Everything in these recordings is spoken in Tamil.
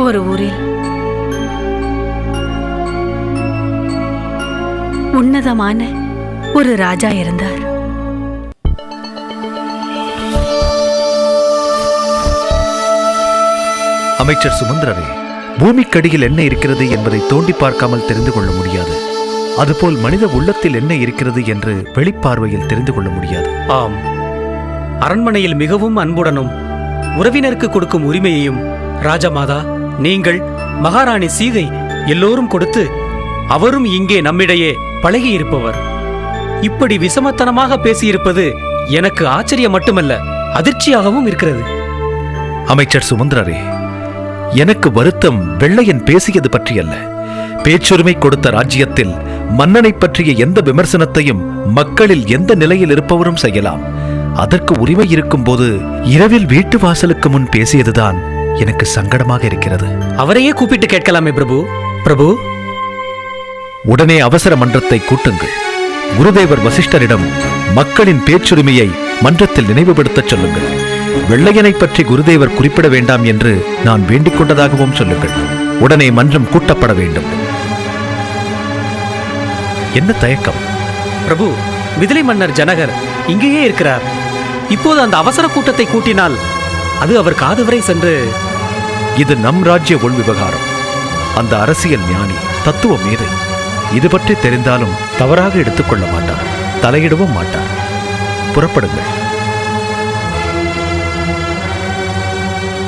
ஒரு ஊரில். உன்னதமான ஒரு ராஜா இருந்தார். அமைச்சர் சுமந்திரரே பூமிக்கடியில் என்ன இருக்கிறது என்பதை தோண்டி பார்க்காமல் தெரிந்து கொள்ள முடியாது. அதுபோல் மனித உள்ளத்தில் என்ன இருக்கிறது என்று வெளிப்பார்வையில் தெரிந்து கொள்ள முடியாது. ஆம். அரண்மனையில் மிகவும் அன்புடனும் உறவினருக்கு கொடுக்கும் உரிமையையும் ராஜமாதா நீங்கள் மகாராணி சீதை எல்லோரும் கொடுத்து அவரும் இங்கே நம்மிடையே பழகியிருப்பவர். இப்படி விசமத்தனமாக பேசியிருப்பது எனக்கு ஆச்சரியம் மட்டுமல்ல அதிர்ச்சியாகவும் இருக்கிறது. அமைச்சர் சுமந்திரரே எனக்கு வருத்தம் வெள்ளையன் பேசியது பற்றியல்ல. பேச்சுரிமை கொடுத்த ராஜ்யத்தில் மன்னனை பற்றிய எந்த விமர்சனத்தையும் மக்களில் எந்த நிலையில் இருப்பவரும் செய்யலாம். அதற்கு உரிமை இருக்கும்போது இரவில் வீட்டு வாசலுக்கு முன் பேசியதுதான் எனக்கு சங்கடமாக இருக்கிறது. அவரையே கூப்பிட்டு கேட்கலாமே பிரபு. பிரபு? உடனே அவசர மன்றத்தை கூட்டுங்கள். குருதேவர் வசிஷ்டரிடம் மக்களின் பேச்சுரிமையை மன்றத்தில் நினைவுபடுத்தச் சொல்லுங்கள். வெள்ளையனை பற்றி குருதேவர் குறிப்பிட வேண்டாம் என்று நான் வேண்டிக் கொண்டதாகவும் சொல்லுங்கள். உடனே மன்றம் கூட்டப்பட வேண்டும். என்ன தயக்கம்? பிரபு மிதிலை மன்னர் ஜனகர் இங்கேயே இருக்கிறார். இப்போது அந்த அவசர கூட்டத்தை கூட்டினால் அது அவர் காது வரை சென்று இது நம் ராஜ்ய உள் விவகாரம். அந்த அரசியல் ஞானி தத்துவ மேதை இது பற்றி தெரிந்தாலும் தவறாக எடுத்துக்கொள்ள மாட்டார் தலையிடவும் மாட்டார். புறப்படுங்கள்.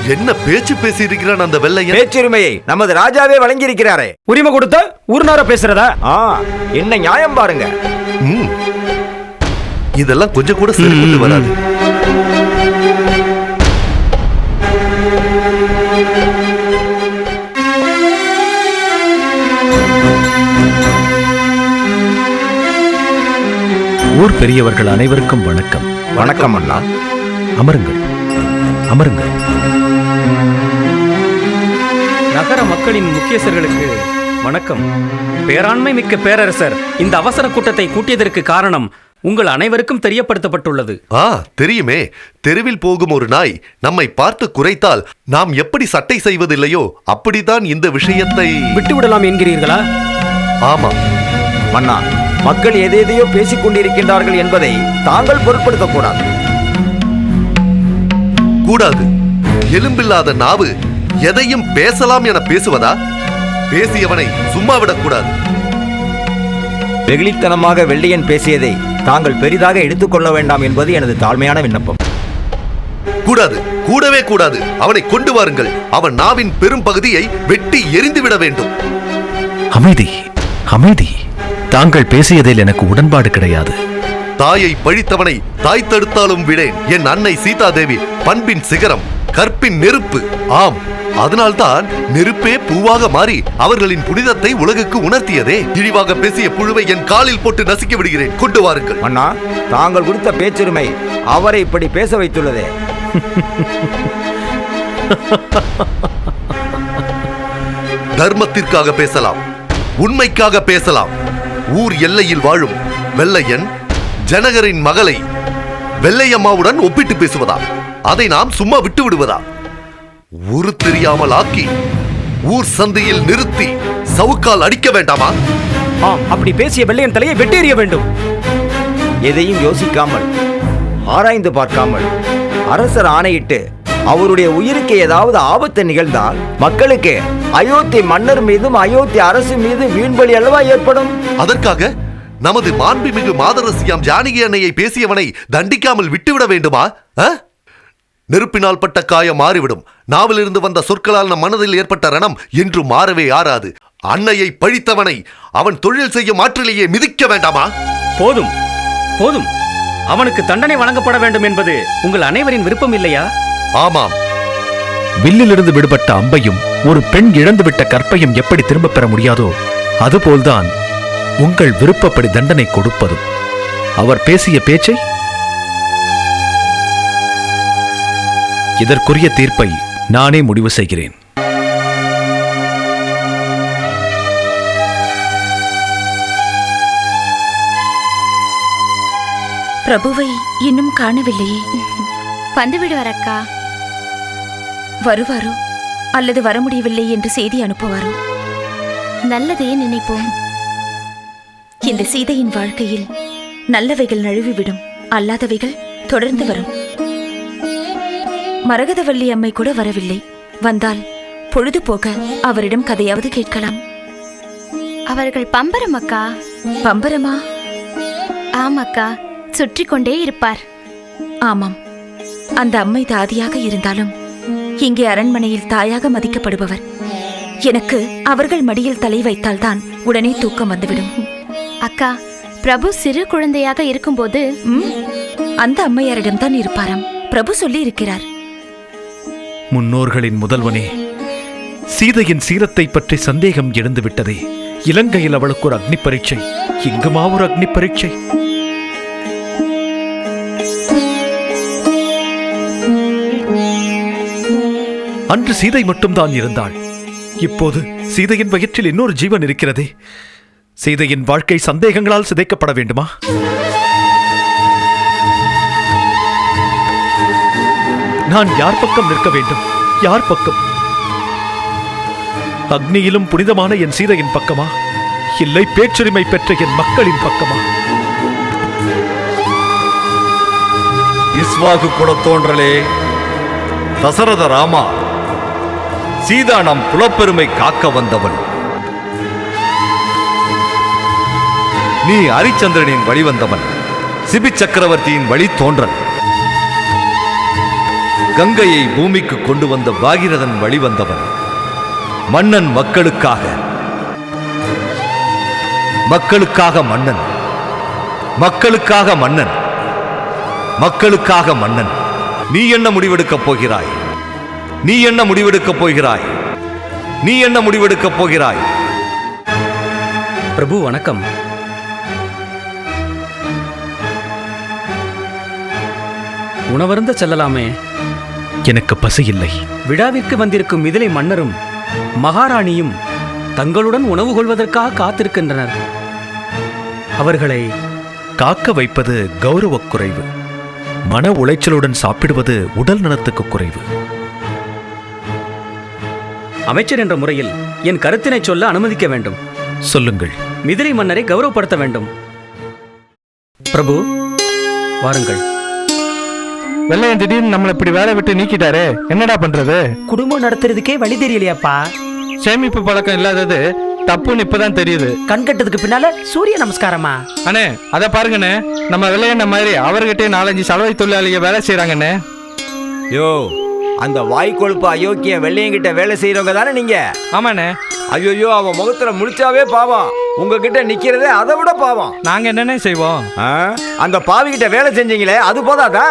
என்ன பேச்சு பேசியிருக்கிறான் அந்த வெள்ளையன்? பேச்சுரிமையை நமது ராஜாவே வழங்கியிருக்கிறாரே. உரிமை கொடுத்த ஊர்னார பேசுறதா? ஆ என்ன நியாயம் பாருங்க. ம். இதெல்லாம் கொஞ்சம் கூட சரிப்பட்டு வராது. ஊர் பெரியவர்கள் அனைவருக்கும் வணக்கம். வணக்கம் அண்ணா. அமருங்கள். அமருங்கள். நகர மக்களின் முக்கியஸ்தர்களுக்கு வணக்கம். பேராண்மை மிக்க பேரரசர் இந்த அவசர கூட்டத்தை கூட்டியதற்கு காரணம் உங்கள் அனைவருக்கும் தெரியப்படுத்தப்பட்டுள்ளது. ஆ தெரியுமே. தெருவில் போகும் ஒரு நாய் நம்மை பார்த்து குறைத்தால் நாம் எப்படி சட்டை செய்வதில்லையோ அப்படித்தான் இந்த விஷயத்தை விட்டு விடலாம் என்கிறீர்களா? ஆமா மன்னா மக்கள் எதையெதையோ பேசிக் கொண்டிருக்கின்றார்கள் என்பதை தாங்கள் பொருட்படுத்தக்கூடாது. கூடாது. எலும்பில்லாத நாவு எதையும் பேசலாம் என பேசுவதா? பேசியவனை சும்மா விடக்கூடாது. வெகுளித்தனமாக வெள்ளையன் பேசியதை தாங்கள் பெரிதாக எடுத்துக்கொள்ள வேண்டாம் என்பது எனது தாழ்மையான விண்ணப்பம். கூடாது. கூடவே கூடாது. அவனை கொண்டு வாருங்கள். அவன் நாவின் பெரும் பகுதியை வெட்டி எரிந்து விட வேண்டும். அமைதி. அமைதி. தாங்கள் பேசியதில் எனக்கு உடன்பாடு கிடையாது. தாயை பழித்தவனை தாய் தடுத்தாலும் விடேன். என் அன்னை சீதாதேவி பண்பின் சிகரம் கற்பின் நெருப்பு. ஆம் அதனால்தான் நெருப்பே பூவாக மாறி அவர்களின் புனிதத்தை உலகுக்கு உணர்த்தியதே. இழிவாக பேசிய புழுவை என் காலில் போட்டு நசுக்கி விடுகிறேன். கொண்டு வாருங்கள். மன்னா தாங்கள் கொடுத்த பேச்சுரிமை அவரை இப்படி பேச வைத்துள்ளதே. தர்மத்திற்காக பேசலாம் உண்மைக்காக பேசலாம். ஊர் எல்லையில் வாழும் வெள்ளையன் ஜனகரின் மகளை வெள்ளையம்மாவுடன் ஒப்பிட்டு பேசுவதா? அதை நாம் சும்மா விட்டு விடுவதா? உரு தெரியாமல் ஆக்கி ஊர் சந்தையில் நிறுத்தி சவுக்கால் அடிக்க வேண்டாமா? ஆம் அப்படி பேசிய வெள்ளையன் தலையை வெட்டேறிய வேண்டும். எதையும் யோசிக்காமல் ஆராய்ந்து பார்க்காமல் அரசர் ஆணையிட்டு அவருடைய உயிருக்கு ஏதாவது ஆபத்து நிகழ்ந்தால் மக்களுக்கு அயோத்தி மன்னர் மீதும் அயோத்தி அரசு மீது வீண்பலி அல்லவா ஏற்படும்? அதற்காக நமது மாண்புமிகு மாதரசியாம் ஜானகி அன்னையை பேசியவனை தண்டிக்காமல் விட்டுவிட வேண்டுமா? நெருப்பினால் பட்ட காயம் மாறிவிடும். நாவிலிருந்து வந்த சொற்களால் நம் மனதில் ஏற்பட்ட ரணம் என்றும் மாறவே ஆறாது. அன்னையை பழித்தவனை அவன் தொழில் செய்யும் ஆற்றிலேயே மிதிக்க வேண்டாமா? போதும். போதும். அவனுக்கு தண்டனை வழங்கப்பட வேண்டும் என்பது உங்கள் அனைவரின் விருப்பம் இல்லையா? ஆமாம். வில்லிலிருந்து விடுபட்ட அம்பையும் ஒரு பெண் இழந்துவிட்ட கற்பையும் எப்படி திரும்பப் பெற முடியாதோ அதுபோல்தான் உங்கள் விருப்பப்படி தண்டனை கொடுப்பதும். அவர் பேசிய பேச்சை? இதற்குரிய தீர்ப்பை நானே முடிவு செய்கிறேன். பிரபுவை இன்னும் காணவில்லையே. வந்து விடுவார் அக்கா. வருவாரோ? அல்லது வர முடியவில்லை என்று செய்தி அனுப்புவாரோ? நல்லதையே நினைப்போம். இந்த சீதையின் வாழ்க்கையில் நல்லவைகள் நழுவிவிடும். அல்லாதவைகள் தொடர்ந்து வரும். மரகதவல்லி அம்மை கூட வரவில்லை. வந்தால் பொழுது போக அவரிடம் கதையாவது கேட்கலாம். அவர்கள் பம்பரம் அக்கா. பம்பரமா? ஆமாக்கா. சுற்றி கொண்டே இருப்பார். ஆமாம். அந்த அம்மை தாதியாக இருந்தாலும் இங்கே அரண்மனையில் தாயாக மதிக்கப்படுபவர். எனக்கு அவர்கள் மடியில் தலை வைத்தால்தான் உடனே தூக்கம் வந்துவிடும். அக்கா பிரபு சிறு குழந்தையாக இருக்கும்போது அந்த அம்மையாரிடம்தான் இருப்பாராம். பிரபு சொல்லி இருக்கிறார் முன்னோர்களின் முதல்வனே சீதையின் சீரத்தை பற்றி சந்தேகம் எழுந்து விட்டதே இலங்கையில் அவளுக்கு ஒரு அக்னி பரீட்சை. இங்குமா ஒரு அக்னி பரீட்சை? அன்று சீதை மட்டும்தான் இருந்தாள். இப்போது சீதையின் வயிற்றில் இன்னொரு ஜீவன் இருக்கிறதே. சீதையின் வாழ்க்கை சந்தேகங்களால் சிதைக்கப்பட வேண்டுமா? நான் யார் பக்கம் நிற்க வேண்டும்? யார் பக்கம்? அக்னியிலும் புனிதமான என் சீதையின் பக்கமா? இல்லை பேச்சுரிமை பெற்ற என் மக்களின் பக்கமா? இஸ்வாகு குலத்தோன்றலே தசரத ராமா. சீதா நம் புலப்பெருமை காக்க வந்தவள். நீ ஹரிச்சந்திரனின் வழிவந்தவன். சிபி சக்கரவர்த்தியின் வழி தோன்றன் கங்கையை பூமிக்கு கொண்டு வந்த பாகிரதன் வழிவந்தவன். மன்னன் மக்களுக்காக. மக்களுக்காக மன்னன். மக்களுக்காக மன்னன். மக்களுக்காக மன்னன். நீ என்ன முடிவெடுக்கப் போகிறாய்? நீ என்ன முடிவெடுக்கப் போகிறாய்? நீ என்ன முடிவெடுக்கப் போகிறாய்? பிரபு வணக்கம். உணவருந்த செல்லலாமே. எனக்கு பசி இல்லை. விழாவிற்கு வந்திருக்கும் மிதிலை மன்னரும் மகாராணியும் தங்களுடன் உணவு கொள்வதற்காக காத்திருக்கின்றனர். அவர்களை காக்க வைப்பது கௌரவக் குறைவு. மன உளைச்சலுடன் சாப்பிடுவது உடல் நலத்துக்கு குறைவு. அமைச்சர் என்ற முறையில் என் கருத்தினை சொல்ல அனுமதிக்க வேண்டும். சொல்லுங்கள். மிதிலை மன்னரை கௌரவப்படுத்த வேண்டும். பிரபு வாருங்கள். வெள்ளையன் திடீர்னு நம்மளை இப்படி வேலை விட்டு நீக்கிட்டாரு என்னடா பண்றது? குடும்பம் நடத்துறதுக்கே வழி தெரியலையாப்பா? சேமிப்பு பழக்கம் இல்லாதது தப்புன்னு இப்பதான் தெரியுது. கண் கட்டதுக்கு பின்னால சூரிய நமஸ்காரமா? அண்ணே அத பாருங்கண்ணே. நம்ம வெள்ளையண்ண மாதிரி அவர்கிட்டயே நாலஞ்சு சலவை தொழிலாளிக வேலை செய்யறாங்கண்ணே யோ அந்த வாய்க்கொழுப்பு அயோக்கிய வெள்ளையங்கிட்ட வேலை செய்யறவங்க தானே நீங்க? ஆமாண்ணே. ஐயோ அவன் முகத்துல முழிச்சாவே பாவம். உங்ககிட்ட நிக்கிறதே அதை விட பாவம். நாங்க என்னண்ணே செய்வோம்? ஆ? அந்த பாவிகிட்ட வேலை செஞ்சீங்களே அது போதாதா?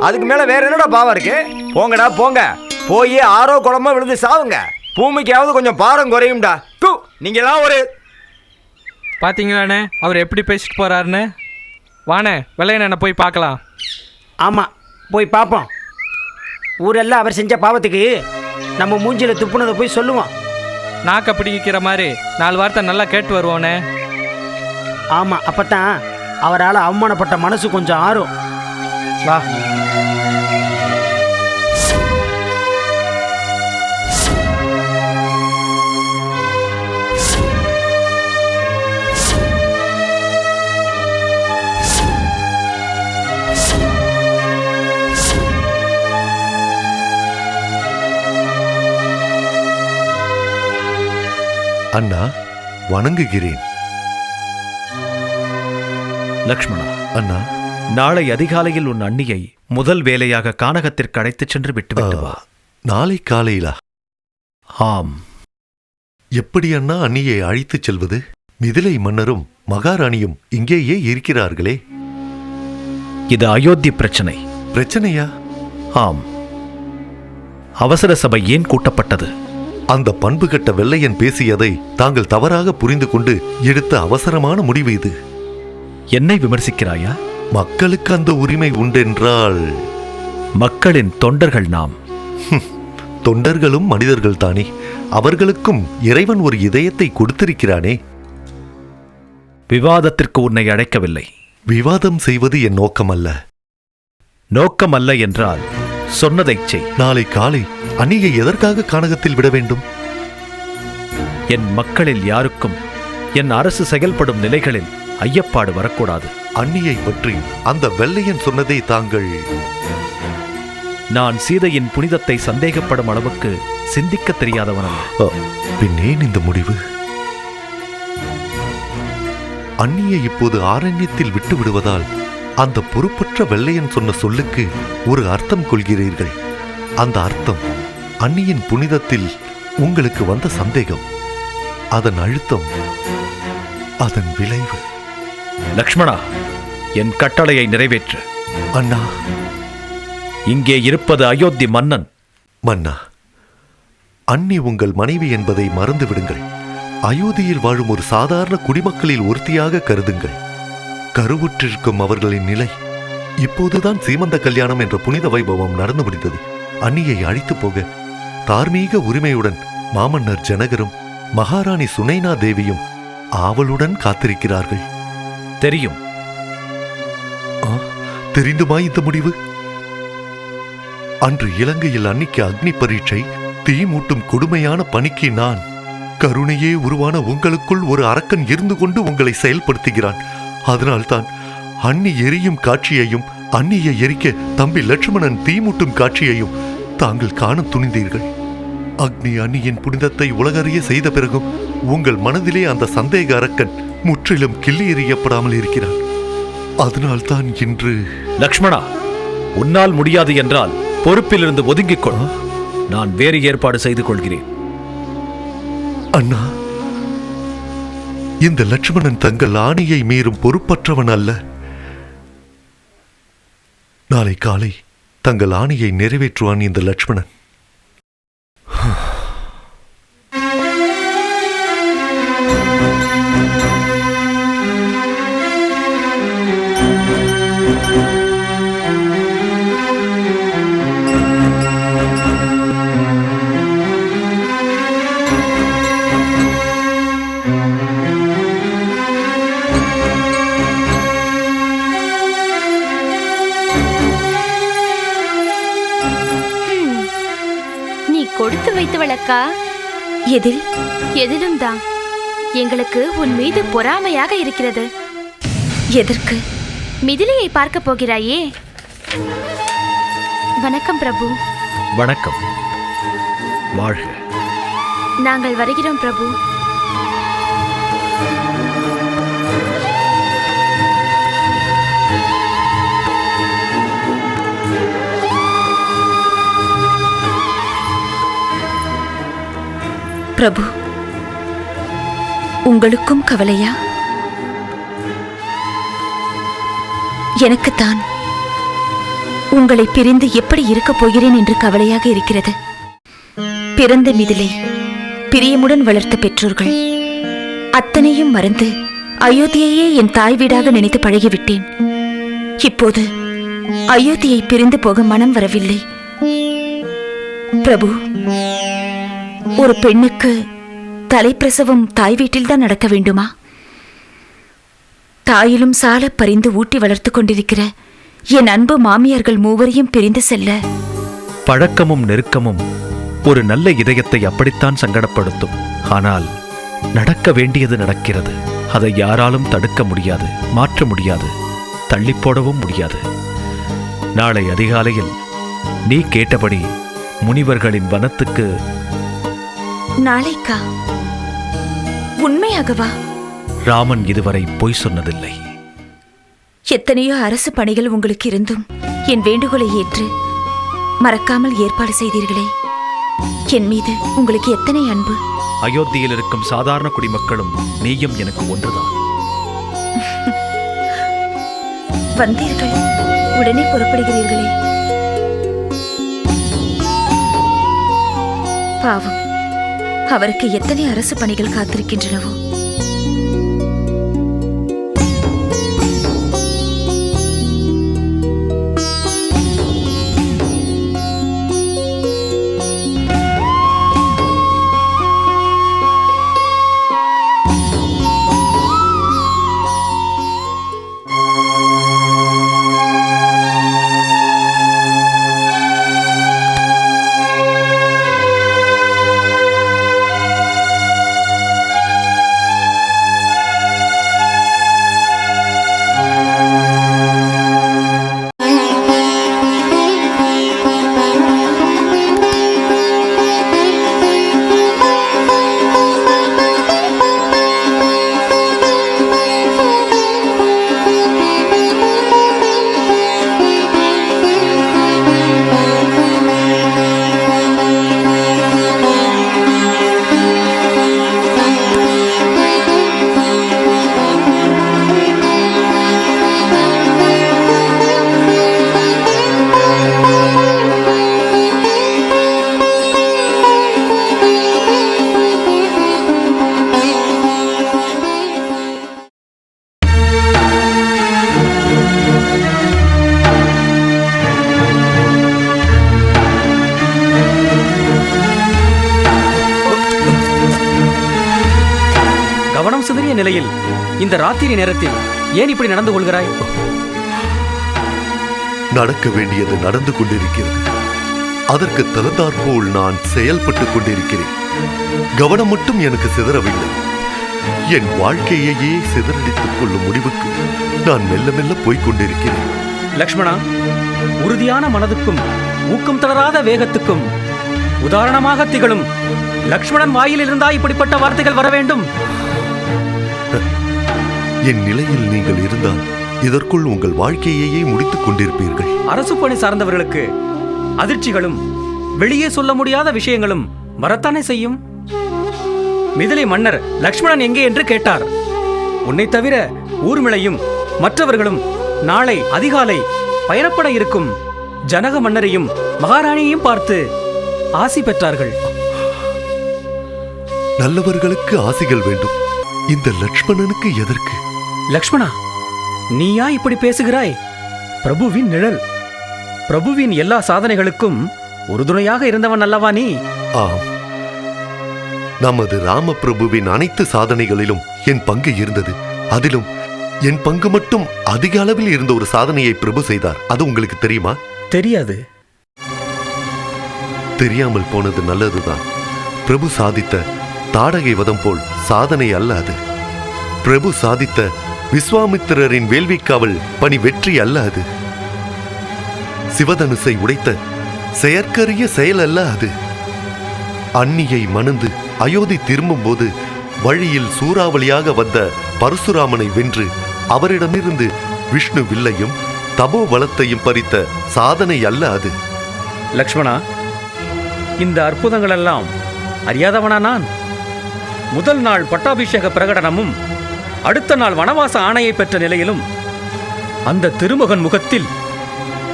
அதுக்கு மேல வேற என்னடா பாவம் இருக்கு? போங்கடா போங்க. போய் ஆரோ குளமா விழுந்து சாவுங்க. பூமிக்காவது கொஞ்சம் பாரம் குறையும்டா. தூ நீங்க எல்லாம் ஒரு பாத்தீங்களாண்ணே? அவர் எப்படி பேசிட்டு போறாருன்னு? வாண்ணே வெள்ளையண்ணனை போய் பார்க்கலாம். ஆமா போய் பார்ப்போம். ஊரெல்லாம் அவர் செஞ்ச பாவத்துக்கு நம்ம மூஞ்சில துப்புனதை போய் சொல்லுவோம் நாக்க பிடிக்கிற மாதிரி நாலு வார்த்தை நல்லா கேட்டு வருவோண்ணே ஆமா அப்பதான் அவரால் அவமானப்பட்ட மனசு கொஞ்சம் ஆறும். வா. அண்ணா வணங்குகிறேன். லக்ஷ்மணா அண்ணா. நாளை அதிகாலையில் உன் அண்ணியை முதல் வேலையாக கானகத்திற்கு அழைத்துச் சென்று விட்டுவிட்டு வா. நாளை காலையிலா? ஆம். எப்படி அண்ணா அண்ணியை அழைத்துச் செல்வது? மிதிலை மன்னரும் மகாராணியும் இங்கேயே இருக்கிறார்களே. இது அயோத்தி பிரச்சனை. பிரச்சனையா? ஆம். அவசர சபை ஏன் கூட்டப்பட்டது? அந்த பண்பு கட்ட வெள்ளையன் பேசியதை தாங்கள் தவறாக புரிந்து கொண்டு எடுத்த அவசரமான முடிவு இது. என்னை விமர்சிக்கிறாயா? மக்களுக்கு அந்த உரிமை உண்டென்றால். மக்களின் தொண்டர்கள் நாம். தொண்டர்களும் மனிதர்கள் தானே. அவர்களுக்கும் இறைவன் ஒரு இதயத்தை கொடுத்திருக்கிறானே. விவாதத்திற்கு உன்னை அழைக்கவில்லை. விவாதம் செய்வது என் நோக்கமல்ல. நோக்கம் அல்ல என்றால்? சொன்னதைச் செய். நாளை காலை அன்னியை எதற்காக கானகத்தில் விட வேண்டும்? என் மக்களில் யாருக்கும் என் அரசு செயல்படும் நிலைகளில் ஐயப்பாடு வரக்கூடாது. அன்னியை பற்றி அந்த வெள்ளையன் சொன்னதை தாங்கள் நான் சீதையின் புனிதத்தை சந்தேகப்படும் அளவுக்கு சிந்திக்கத் தெரியாதவன் அல்ல பின் ஏன் இந்த முடிவு? அந்நியை இப்போது ஆரண்யத்தில் விட்டு விடுவதால் அந்த பொறுப்பற்ற வெள்ளையன் சொன்ன சொல்லுக்கு ஒரு அர்த்தம் கொள்கிறீர்கள். அந்த அர்த்தம் அந்நியின் புனிதத்தில் உங்களுக்கு வந்த சந்தேகம். அதன் அழுத்தம் அதன் விளைவு. லக்ஷ்மணா என் கட்டளையை நிறைவேற்று. அண்ணா. இங்கே இருப்பது அயோத்தி மன்னன். மன்னா அன்னி உங்கள் மனைவி என்பதை மறந்து விடுங்கள் அயோத்தியில் வாழும் ஒரு சாதாரண குடிமக்களில் ஒருத்தியாக கருதுங்கள். கருவுற்றிருக்கும் அவர்களின் நிலை. இப்போதுதான் சீமந்த கல்யாணம் என்ற புனித வைபவம் நடந்து முடிந்தது அன்னியை அழைத்து போக தார்மீக உரிமையுடன் மாமன்னர் ஜனகரும் மகாராணி சுனைனா தேவியும் ஆவலுடன் காத்திருக்கிறார்கள். தெரியும். தெரிந்துமா இந்த முடிவு? அன்று இலங்கையில் அன்னிக்கு அக்னி பரீட்சை தீ மூட்டும் கொடுமையான பணிக்கு நான் கருணையே உருவான உங்களுக்குள் ஒரு அரக்கன் இருந்து கொண்டு உங்களை செயல்படுத்துகிறான். அதனால்தான் அன்னி எரியும் காட்சியையும் அன்னியை எரிக்க தம்பி லட்சுமணன் தீ மூட்டும் காட்சியையும் தாங்கள் காண துணிந்தீர்கள். அக்னி அன்னியின் புனிதத்தை உலகறிய செய்த பிறகும் உங்கள் மனதிலே அந்த சந்தேக அரக்கன் முற்றிலும் கிள்ளி எறியப்படாமல் இருக்கிறான். அதனால்தான் இன்று லக்ஷ்மணா உன்னால் முடியாது என்றால் பொறுப்பிலிருந்து ஒதுங்கிக் கொள். நான் வேறு ஏற்பாடு செய்து கொள்கிறேன். அண்ணா இந்த லட்சுமணன் தங்கள் ஆணையை மீறும் பொறுப்பற்றவன் அல்ல. நாளை காலை தங்கள் ஆணையை நிறைவேற்றுவான் இந்த லட்சுமணன். எதில்? எதிலும் தான் எங்களுக்கு உன் மீது பொறாமையாக இருக்கிறது. எதற்கு? மிதிலையை பார்க்க போகிறாயே. வணக்கம் பிரபு. வணக்கம். வாழ்க. நாங்கள் வருகிறோம் பிரபு. பிரபு உங்களுக்கும் கவலையா? எனக்குத்தான் உங்களை பிரிந்து எப்படி இருக்கப் போகிறேன் என்று கவலையாக இருக்கிறது. பிறந்த மிதிலை பிரியமுடன் வளர்த்த பெற்றோர்கள் அத்தனையும் மறந்து அயோத்தியையே என் தாய் வீடாக நினைத்து பழகிவிட்டேன். இப்போது அயோத்தியை பிரிந்து போக மனம் வரவில்லை. பிரபு ஒரு பெண்ணுக்கு தலைப்பிரசவம் தாய் வீட்டில்தான் நடக்க வேண்டுமா? தாயிலும் சால பறிந்து ஊட்டி வளர்த்து கொண்டிருக்கிற என் அன்பு மாமியார்கள் மூவரையும் பிரிந்து செல்ல பழக்கமும் நெருக்கமும் ஒரு நல்ல இதயத்தை அப்படித்தான் சங்கடப்படுத்தும். ஆனால் நடக்க வேண்டியது நடக்கிறது. அதை யாராலும் தடுக்க முடியாது மாற்ற முடியாது தள்ளி போடவும் முடியாது. நாளை அதிகாலையில் நீ கேட்டபடி முனிவர்களின் வனத்துக்கு நாளைக்கா. உண்மையாகவா? ராமன் இதுவரை பொய் சொன்னதில்லை. எத்தனையோ அரசு பணிகள் உங்களுக்கு இருந்தும் என் வேண்டுகோளை ஏற்று மறக்காமல் ஏற்பாடு செய்தீர்களே. என் மீது உங்களுக்கு எத்தனை அன்பு? அயோத்தியில் இருக்கும் சாதாரண குடிமக்களும் நீயும் எனக்கு ஒன்றுதான். வந்தீர்கள். உடனே புறப்படுகிறீர்களே. பாவம். அவருக்கு எத்தனை அரசு பணிகள் காத்திருக்கின்றனவோ நிலையில் இந்த ராத்திரி நேரத்தில் ஏன் இப்படி நடந்து கொள்கிறாய்? நடக்க வேண்டியது நடந்து கொண்டிருக்கிறது. அதற்கு தகுந்தாற்போல் நான் செயல்பட்டுக் கொண்டிருக்கிறேன். கவனம் மட்டும் எனக்கு சிதறவில்லை. என் வாழ்க்கையையே சிதறடித்துக் கொள்ளும் முடிவுக்கு நான் மெல்ல மெல்ல போய்க் கொண்டிருக்கிறேன். லக்ஷ்மணா உறுதியான மனதுக்கும் ஊக்கம் தளராத வேகத்துக்கும் உதாரணமாக திகழும் லக்ஷ்மணன் வாயில் இருந்தா இப்படிப்பட்ட வார்த்தைகள் வர வேண்டும் என் நிலையில் நீங்கள் இருந்தால் இதற்குள் உங்கள் வாழ்க்கையையே முடித்துக் கொண்டிருப்பீர்கள். அரசு பணி சார்ந்தவர்களுக்கு அதிர்ச்சிகளும் வெளியே சொல்ல முடியாத விஷயங்களும் வரத்தானே செய்யும்? மிதிலை மன்னர் லக்ஷ்மணன் எங்கே என்று கேட்டார். உன்னை தவிர ஊர்மிளையும் மற்றவர்களும் நாளை அதிகாலை பயணப்பட இருக்கும் ஜனக மன்னரையும் மகாராணியையும் பார்த்து ஆசி பெற்றார்கள். நல்லவர்களுக்கு ஆசிகள் வேண்டும். இந்த லட்சுமணனுக்கு எதற்கு? லக்ஷ்மணா நீயா இப்படி பேசுகிறாய்? பிரபுவின் நிழல் பிரபுவின் எல்லா சாதனைகளுக்கும் உறுதுணையாக இருந்தவன் அல்லவா நீ? ஆம். நமது ராமபிரபுவின் அனைத்து சாதனைகளிலும் என் பங்கு இருந்தது. அதிலும் என் பங்கு மட்டும் அதிக அளவில் இருந்த ஒரு சாதனையை பிரபு செய்தார். அது உங்களுக்கு தெரியுமா? தெரியாது. தெரியாமல் போனது நல்லதுதான். பிரபு சாதித்த தாடகை வதம் போல் சாதனை அல்ல அது. பிரபு சாதித்த விஸ்வாமித்திரரின் வேள்விக்காவல் பணி வெற்றி அல்ல அது. சிவதனுசை உடைத்த செயற்கரிய செயல் அல்ல அது. அன்னியை மணந்து அயோத்தி திரும்பும்போது வழியில் சூறாவளியாக வந்த பரசுராமனை வென்று அவரிடமிருந்து விஷ்ணு வில்லையும் தபோ வளத்தையும் பறித்த சாதனை அல்ல அது. லக்ஷ்மணா இந்த அற்புதங்களெல்லாம் அறியாதவனா நான்? முதல் நாள் பட்டாபிஷேக பிரகடனமும் அடுத்த நாள் வனவாச ஆணையை பெற்ற நிலையிலும் அந்த திருமகன் முகத்தில்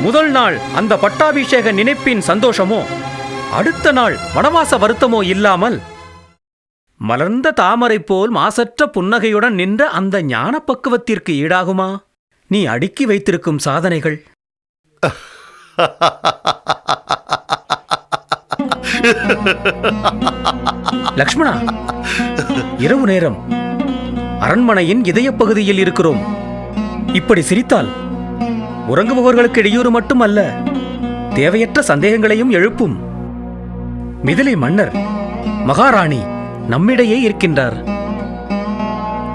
முதல் நாள் அந்த பட்டாபிஷேக நினைப்பின் சந்தோஷமோ அடுத்த நாள் வனவாச வருத்தமோ இல்லாமல் மலர்ந்த தாமரை போல் மாசற்ற புன்னகையுடன் நின்ற அந்த ஞான பக்குவத்திற்கு ஈடாகுமா? நீ அடுக்கி வைத்திருக்கும் சாதனைகள். லக்ஷ்மணா இரவு நேரம். அரண்மனையின் இதயப் பகுதியில் இருக்கிறோம். இப்படி சிரித்தால் உறங்குபவர்களுக்கு இடையூறு மட்டுமல்ல தேவையற்ற சந்தேகங்களையும் எழுப்பும். மிதிலை மன்னர் மகாராணி நம்மிடையே இருக்கின்றார்.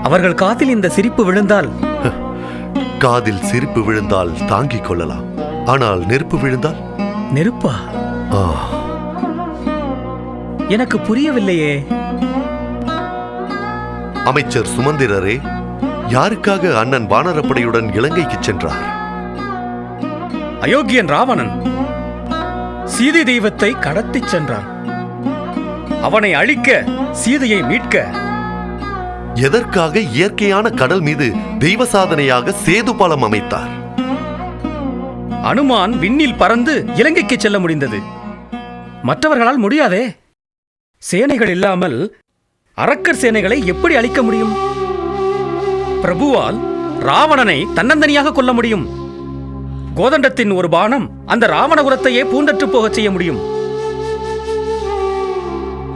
அவர்கள் காதில் இந்த சிரிப்பு விழுந்தால்? காதில் சிரிப்பு விழுந்தால் தாங்கிக் கொள்ளலாம். ஆனால் நெருப்பு விழுந்தால்? நெருப்பா? எனக்கு புரியவில்லையே. அமைச்சர் சுமந்திரரே யாருக்காக அண்ணன் வானரப்படையுடன் இலங்கைக்கு சென்றார்? அயோக்கியன் ராவணன் சீதை தெய்வத்தை கடத்திச் சென்றான். அவனை அழிக்க சீதையை மீட்க. எதற்காக இயற்கையான கடல் மீது தெய்வ சாதனையாக சேது பாலம் அமைத்தார்? அனுமான் விண்ணில் பறந்து இலங்கைக்கு செல்ல முடிந்தது. மற்றவர்களால் முடியாதே. சேனைகள் இல்லாமல் அரக்கர் சேனைகளை எப்படி அழிக்க முடியும்? பிரபுவால் ராவணனை தன்னந்தனியாக கொல்ல முடியும். கோதண்டத்தின் ஒரு பானம் அந்த ராவணகுலத்தையே பூந்தற்று போகச் செய்ய முடியும்.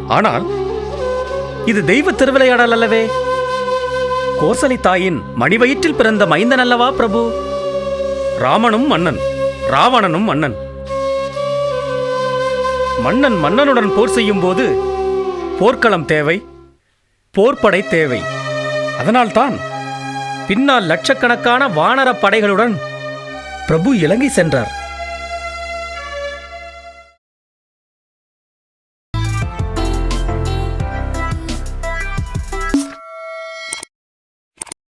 ஆனால் இது தெய்வ திருவிளையாடல் அல்லவே? கோசலை தாயின் மணிவயிற்றில் பிறந்த மைந்தன் அல்லவா பிரபு? ராமனும் மன்னன் ராவணனும் மன்னன். மன்னன் மன்னனுடன் போர் செய்யும் போது போர்க்களம் தேவை போர்ப்படை தேவை. அதனால்தான் பின்னால் லட்சக்கணக்கான வானர படைகளுடன் பிரபு இலங்கை சென்றார்.